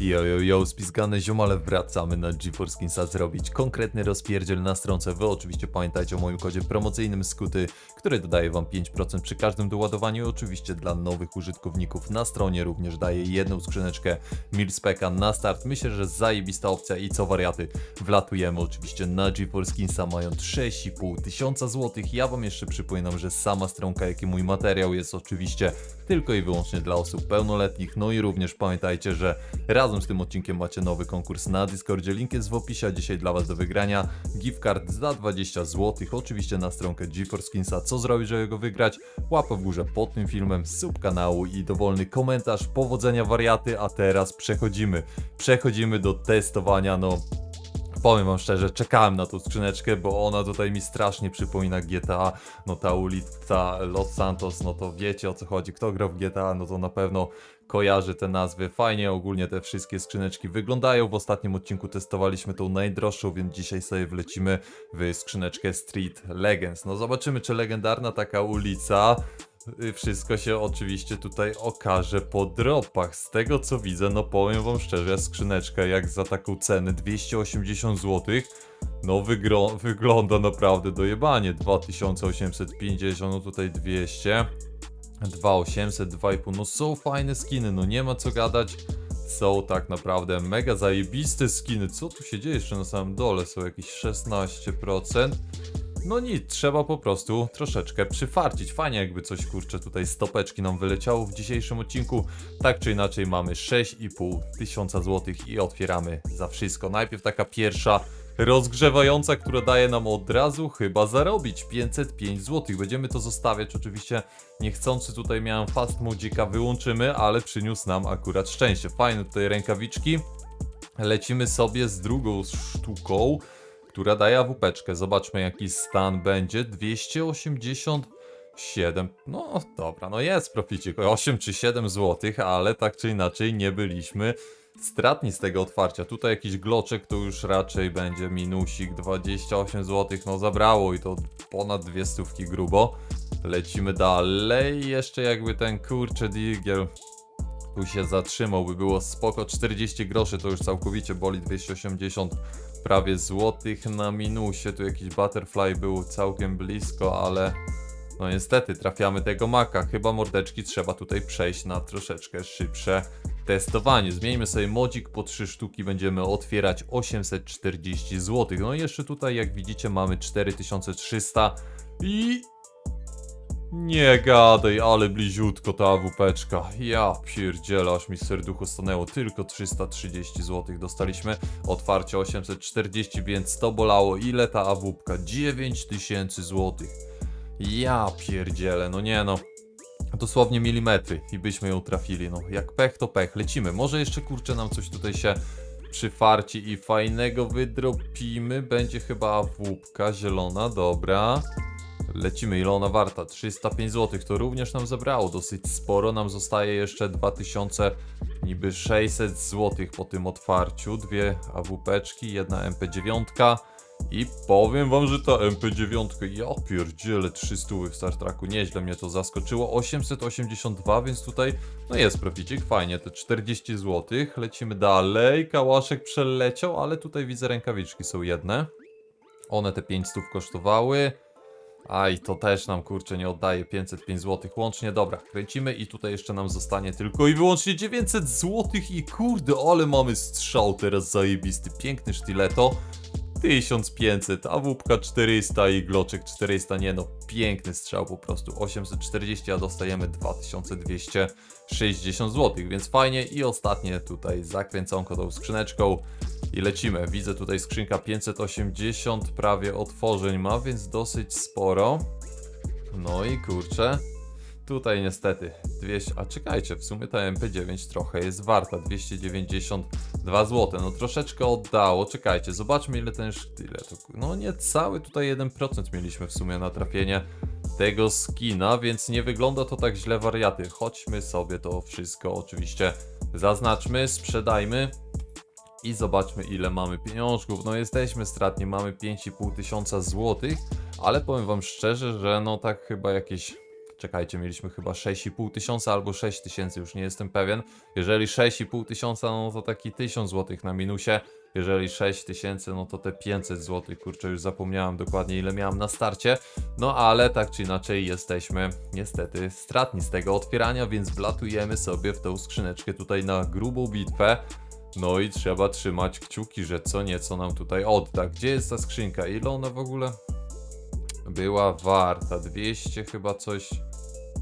Yo, yo, yo, spizgane ziomale, wracamy na GeForce Skinsa zrobić konkretny rozpierdziel na stronce. Wy oczywiście pamiętajcie o moim kodzie promocyjnym Skuty, który dodaje wam 5% przy każdym doładowaniu oczywiście dla nowych użytkowników na stronie również daje jedną skrzyneczkę Milspeka na start. Myślę, że zajebista opcja i co wariaty, wlatujemy oczywiście na GeForce Skinsa mając 6,5 tysiąca złotych. Ja wam jeszcze przypominam, że sama stronka, jak i mój materiał jest oczywiście tylko i wyłącznie dla osób pełnoletnich. No i również pamiętajcie, że razem z tym odcinkiem macie nowy konkurs na Discordzie. Link jest w opisie, a dzisiaj dla Was do wygrania gift card za 20 zł. Oczywiście na stronkę GeForce. Co zrobić, żeby go wygrać? Łapę w górze pod tym filmem, sub kanału i dowolny komentarz. Powodzenia wariaty, a teraz przechodzimy. Przechodzimy do testowania, no Powiem wam szczerze, czekałem na tą skrzyneczkę, bo ona tutaj mi strasznie przypomina GTA. No ta ulica Los Santos, no to wiecie o co chodzi. Kto grał w GTA, no to na pewno kojarzy te nazwy. Fajnie ogólnie te wszystkie skrzyneczki wyglądają. W ostatnim odcinku testowaliśmy tą najdroższą, więc dzisiaj sobie wlecimy w skrzyneczkę Street Legends. No zobaczymy, czy legendarna taka ulica Wszystko się oczywiście tutaj okaże po dropach. Z tego co widzę, no powiem wam szczerze, skrzyneczka jak za taką cenę 280 zł, no wygląda naprawdę dojebanie. 2850, no tutaj 200, 2800, 2,5, no są fajne skiny, no nie ma co gadać. Są tak naprawdę mega zajebiste skiny. Co tu się dzieje jeszcze na samym dole? Są jakieś 16%. No nic, trzeba po prostu troszeczkę przyfarcić. Fajnie jakby coś kurczę tutaj z topeczki nam wyleciało w dzisiejszym odcinku. Tak czy inaczej mamy 6,5 tysiąca złotych i otwieramy za wszystko. Najpierw taka pierwsza rozgrzewająca, która daje nam od razu chyba zarobić 505 zł. Będziemy to zostawiać, oczywiście niechcący tutaj miałem fast modzika, wyłączymy, ale przyniósł nam akurat szczęście. Fajne tutaj rękawiczki. Lecimy sobie z drugą sztuką która daje AWP-czkę. Zobaczmy jaki stan będzie. 287. No dobra, no jest proficik. 8 czy 7 zł, ale tak czy inaczej nie byliśmy stratni z tego otwarcia. Tutaj jakiś gloczek to już raczej będzie minusik. 28 zł, no zabrało i to ponad dwie stówki grubo. Lecimy dalej. Jeszcze jakby ten kurcze digiel tu się zatrzymał, by było spoko. 40 groszy to już całkowicie boli 280 prawie złotych na minusie. Tu jakiś butterfly był całkiem blisko, ale no niestety trafiamy tego maka. Chyba mordeczki trzeba tutaj przejść na troszeczkę szybsze testowanie. Zmieńmy sobie modzik po 3 sztuki, będziemy otwierać 840 zł. No i jeszcze tutaj jak widzicie mamy 4300 i nie gadaj, ale bliziutko ta AWP-czka. Ja pierdzielę, aż mi serducho stanęło. Tylko 330 zł dostaliśmy. Otwarcie 840, więc to bolało. Ile ta AWP-ka? 9000 zł. Ja pierdzielę, no nie no. Dosłownie milimetry i byśmy ją trafili. No, jak pech to pech. Lecimy. Może jeszcze kurczę nam coś tutaj się przyfarci i fajnego wydropimy. Będzie chyba AWP-ka zielona, dobra. Lecimy, ile ona warta? 305 zł, to również nam zabrało dosyć sporo, nam zostaje jeszcze 2000, niby 600 zł po tym otwarciu, dwie AWP-czki, jedna MP9 i powiem wam, że ta MP9, ja pierdzielę 300 w Star Treku, nieźle mnie to zaskoczyło, 882, więc tutaj no jest proficik, fajnie, te 40 zł, lecimy dalej, kałaszek przeleciał, ale tutaj widzę rękawiczki są jedne, one te 500 kosztowały, Aj, to też nam kurczę nie oddaje 505 zł łącznie. Dobra, kręcimy i tutaj jeszcze nam zostanie tylko i wyłącznie 900 zł i kurde, ale mamy strzał teraz zajebisty. Piękny sztyleto. 1500, a wupka 400 i gloczek 400, nie no, piękny strzał po prostu, 840, a dostajemy 2260 zł, więc fajnie i ostatnie tutaj zakręconko tą skrzyneczką i lecimy, widzę tutaj skrzynka 580 prawie otworzeń ma, więc dosyć sporo, no i kurczę, Tutaj niestety 200, a czekajcie, w sumie ta MP9 trochę jest warta, 292 zł, no troszeczkę oddało, czekajcie, zobaczmy ile ten sztylet, no nie cały tutaj 1% mieliśmy w sumie na trafienie tego skina, więc nie wygląda to tak źle wariaty, chodźmy sobie to wszystko oczywiście zaznaczmy, sprzedajmy i zobaczmy ile mamy pieniążków. No jesteśmy stratni, mamy 5,5 tysiąca złotych, ale powiem wam szczerze, że no tak chyba jakieś czekajcie, mieliśmy chyba 6,5 tysiąca albo 6 tysięcy, już nie jestem pewien. Jeżeli 6,5 tysiąca, no to taki 1000 złotych na minusie. Jeżeli 6 tysięcy, no to te 500 złotych, kurczę, już zapomniałem dokładnie ile miałem na starcie. No ale tak czy inaczej jesteśmy niestety stratni z tego otwierania, więc wlatujemy sobie w tą skrzyneczkę tutaj na grubą bitwę. No i trzeba trzymać kciuki, że co nieco nam tutaj odda. Gdzie jest ta skrzynka? Ile ona w ogóle była warta? 200 chyba coś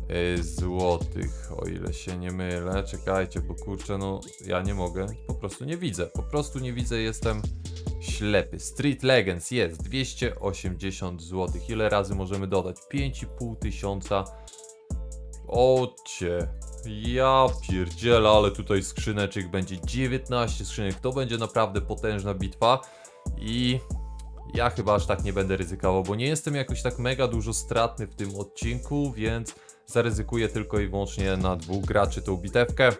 yy, złotych, o ile się nie mylę. Czekajcie, bo kurczę, no ja nie mogę, po prostu nie widzę. Po prostu nie widzę, jestem ślepy. Street Legends jest 280 zł. Ile razy możemy dodać? 5,5 tysiąca. Ocie. Ja pierdzielę, ale tutaj skrzyneczek będzie 19 skrzynek. To będzie naprawdę potężna bitwa. I ja chyba aż tak nie będę ryzykował, bo nie jestem jakoś tak mega dużo stratny w tym odcinku, więc zaryzykuję tylko i wyłącznie na dwóch graczy tą bitewkę.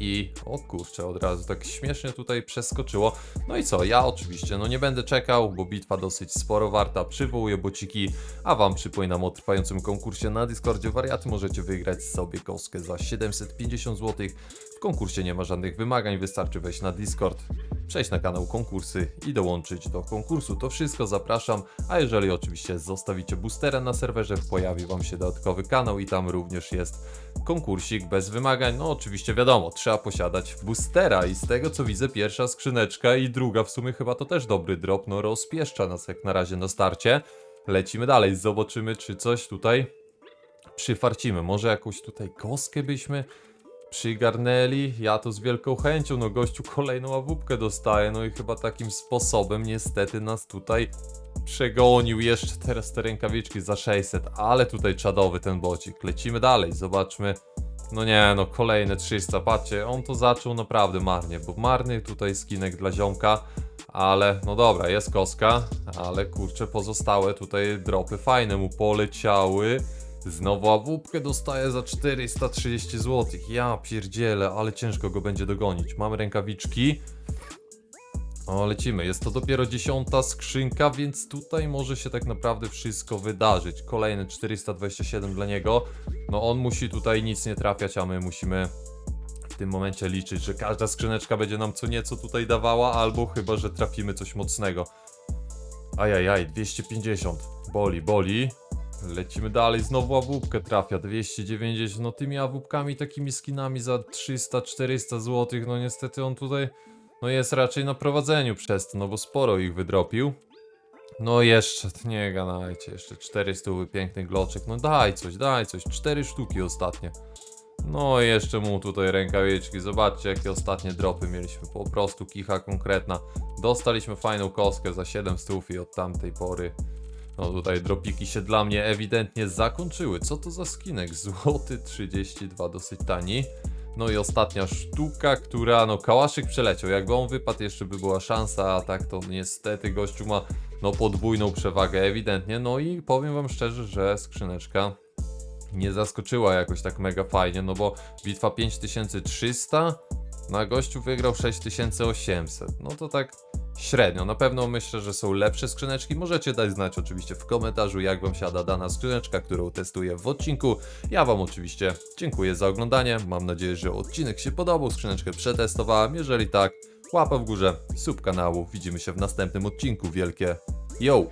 I o kurczę, od razu tak śmiesznie tutaj przeskoczyło. No i co, ja oczywiście no nie będę czekał, bo bitwa dosyć sporo warta, przywołuję bociki, a wam przypominam o trwającym konkursie na Discordzie Wariaty. Możecie wygrać sobie kostkę za 750 zł. W konkursie nie ma żadnych wymagań, wystarczy wejść na Discord, przejść na kanał konkursy i dołączyć do konkursu. To wszystko zapraszam, a jeżeli oczywiście zostawicie boostera na serwerze, pojawi wam się dodatkowy kanał i tam również jest konkursik bez wymagań. No oczywiście wiadomo, trzeba posiadać boostera i z tego co widzę pierwsza skrzyneczka i druga w sumie chyba to też dobry drop, no rozpieszcza nas jak na razie na starcie. Lecimy dalej, zobaczymy czy coś tutaj przyfarcimy. Może jakąś tutaj kostkę byśmy przygarnęli. Ja to z wielką chęcią, no gościu kolejną awupkę dostaje, no i chyba takim sposobem niestety nas tutaj przegonił. Jeszcze teraz te rękawiczki za 600, ale tutaj czadowy ten bocik. Lecimy dalej, zobaczmy. No nie, no kolejne 300, patrzcie, on to zaczął naprawdę marnie, bo marny tutaj skinek dla ziomka, ale no dobra, jest koska, ale kurczę, pozostałe tutaj dropy fajne mu poleciały. Znowu awupkę dostaje za 430 zł. Ja pierdzielę, ale ciężko go będzie dogonić. Mamy rękawiczki. O, lecimy. Jest to dopiero dziesiąta skrzynka, więc tutaj może się tak naprawdę wszystko wydarzyć. Kolejne 427 dla niego. No on musi tutaj nic nie trafiać, a my musimy w tym momencie liczyć, że każda skrzyneczka będzie nam co nieco tutaj dawała, albo chyba, że trafimy coś mocnego. Ajajaj, 250. Boli, boli. Lecimy dalej, znowu awupkę trafia, 290, no tymi awupkami, takimi skinami za 300-400 zł, no niestety on tutaj, no jest raczej na prowadzeniu przez to, no bo sporo ich wydropił. No jeszcze, nie gadajcie, jeszcze 400 pięknych gloczek, no daj coś, daj coś, 4 sztuki ostatnie. No jeszcze mu tutaj rękawiczki, zobaczcie jakie ostatnie dropy mieliśmy, po prostu kicha konkretna. Dostaliśmy fajną kostkę za 7 stów i od tamtej pory no tutaj dropiki się dla mnie ewidentnie zakończyły. Co to za skinek? Złoty 32, dosyć tani. No i ostatnia sztuka, która, no kałaszyk przeleciał. Jakby on wypadł, jeszcze by była szansa, a tak to niestety gościu ma no podwójną przewagę ewidentnie. No i powiem wam szczerze, że skrzyneczka nie zaskoczyła jakoś tak mega fajnie, no bo bitwa 5300, na gościu wygrał 6800. No to tak średnio. Na pewno myślę, że są lepsze skrzyneczki. Możecie dać znać oczywiście w komentarzu, jak Wam siada dana skrzyneczka, którą testuję w odcinku. Ja Wam oczywiście dziękuję za oglądanie. Mam nadzieję, że odcinek się podobał, skrzyneczkę przetestowałem. Jeżeli tak, łapa w górze, sub kanału. Widzimy się w następnym odcinku. Wielkie yo!